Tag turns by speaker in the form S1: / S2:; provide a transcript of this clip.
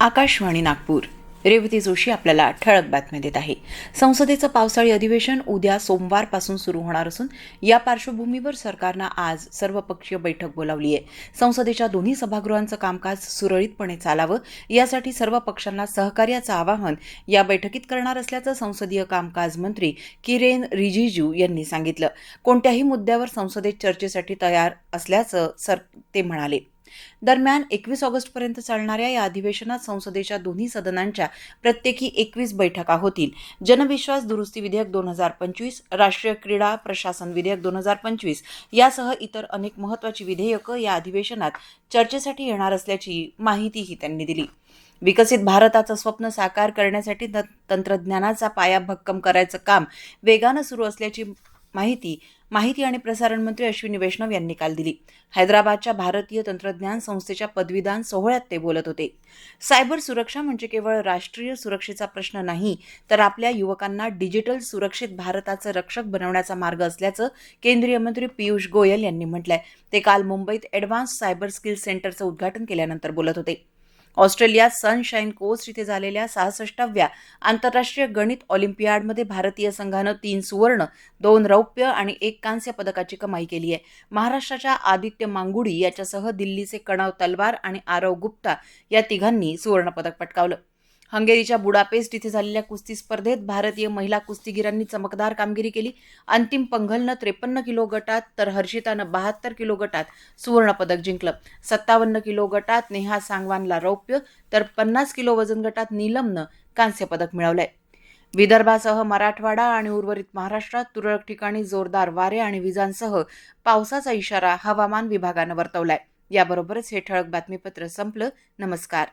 S1: आकाशवाणी नागपूर. रेवती जोशी आपल्याला ठळक बातम्या देत आहे. संसदेचं पावसाळी अधिवेशन उद्या सोमवारपासून सुरू होणार असून या पार्श्वभूमीवर सरकारनं आज सर्वपक्षीय बैठक बोलावली आहे. संसदेच्या दोन्ही सभागृहांचं कामकाज सुरळीतपणे चालावं यासाठी सर्व पक्षांना सहकार्याचं आवाहन या बैठकीत करणार असल्याचं संसदीय कामकाज मंत्री किरेन रिजिजू यांनी सांगितलं. कोणत्याही मुद्द्यावर संसदेत चर्चेसाठी तयार असल्याचं सर ते म्हणाले. दरम्यान एकवीस ऑगस्टपर्यंत चालणाऱ्या या अधिवेशनात संसदेच्या दोन्ही सदनांच्या प्रत्येकी एकवीस बैठका होतील. जनविश्वास दुरुस्ती विधेयक दोन हजार पंचवीस राष्ट्रीय क्रीडा प्रशासन विधेयक दोन हजार पंचवीस यासह इतर अनेक महत्त्वाची विधेयकं या अधिवेशनात चर्चेसाठी येणार असल्याची माहितीही त्यांनी दिली. विकसित भारताचं स्वप्न साकार करण्यासाठी तंत्रज्ञानाचा पाया भक्कम करायचं काम वेगानं सुरू असल्याची माहिती माहिती आणि प्रसारण मंत्री अश्विनी वैष्णव यांनी काल दिली. हैदराबादच्या भारतीय तंत्रज्ञान संस्थेच्या पदवीदान सोहळ्यात ते बोलत होते. सायबर सुरक्षा म्हणजे केवळ राष्ट्रीय सुरक्षेचा प्रश्न नाही तर आपल्या युवकांना डिजिटल सुरक्षित भारताचं रक्षक बनवण्याचा मार्ग असल्याचं केंद्रीय मंत्री पियुष गोयल यांनी म्हटलंय. ते काल मुंबईत ॲडव्हान्स सायबर स्किल्स सेंटरचं उद्घाटन केल्यानंतर बोलत होते. ऑस्ट्रेलियात सनशाईन कोस्ट इथे झालेल्या सहासष्टाव्या आंतरराष्ट्रीय गणित ऑलिम्पियाडमध्ये भारतीय संघानं तीन सुवर्ण दोन रौप्य आणि एक कांस्य पदकाची कमाई केली आहे. महाराष्ट्राच्या आदित्य मांगुडी याच्यासह दिल्लीचे कणव तलवार आणि आरव गुप्ता या तिघांनी सुवर्णपदक पटकावलं. हंगेरीच्या बुडापेस्ट इथे झालेल्या कुस्ती स्पर्धेत भारतीय महिला कुस्तीगिरांनी चमकदार कामगिरी केली. अंतिम पंघलनं त्रेपन्न किलो गटात तर हर्षितानं बहात्तर किलो गटात सुवर्णपदक जिंकलं. सत्तावन्न किलो गटात नेहा सांगवानला रौप्य तर पन्नास किलो वजन गटात नीलमनं कांस्य पदक मिळवलंय. विदर्भासह मराठवाडा आणि उर्वरित महाराष्ट्रात तुरळक ठिकाणी जोरदार वारे आणि विजांसह पावसाचा इशारा हवामान विभागानं वर्तवलाय. याबरोबरच हे ठळक बातमीपत्र संपलं. नमस्कार.